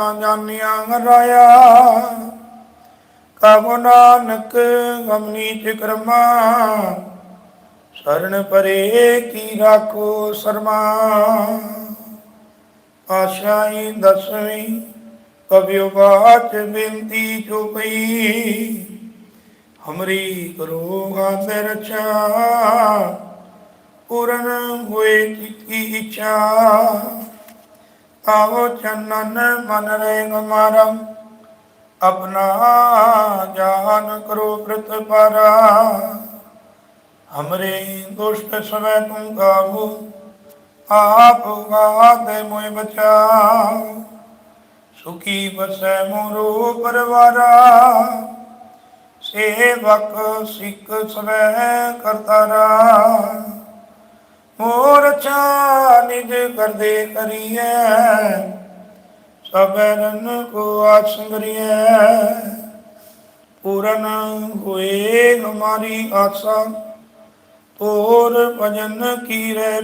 ਜਾਣਿਆ ਰਾਇਆ। ਕਬੁ ਨਾਨਕ ਗਮਨੀ ਚਕਰਮਾ ਸਰਨ ਪਰੇ ਕੀ ਰਾਖੋ ਸਰਮਾ। ਆਸ਼ਾਈ ਦਸਵੀਂ ਕਬਿਓ ਬਾਚ ਬੇਨਤੀ ਜੋ ਪਈ ਹਮਰੀ ਕਰੋ ਗਾਤ ਰਚਾ ਪੂਰਨ ਹੋਏ ਕੀ ਇੱਛਾ। ਆਵੋ ਚੰਨਨ ਮਨ ਰੇ ਗਮਾਰਮ ਆਪਣਾ ਜਾਨ ਕਰੋ ਪ੍ਰਤਪਾਰਾ ਹਮਰੇ ਦੁਸ਼ਟ ਸਵੈ ਤੁਮ ਕਾਬੂ ਆਪ ਗਾਤੇ ਮੋਇ ਬਚਾਓ ਸੁਖੀ ਬਸੈ ਮੋਰੋ ਪਰਵਾਰਾ, ਸੇਵਕ ਸਿੱਖ ਸਵੈ ਕਰਤਾਰਾ ਮੋਰ ਚਾ ਨਿਜ ਕਰਦੇ ਕਰੀਐ ਸਬਰਨ ਕੋ ਆਸੰਗਰੀਐ ਪੂਰਨ ਹੋਏ ਹਮਾਰੀ ਆਸਾ ਤੋਰ ਭਜਨ ਕੀ ਰਹਿ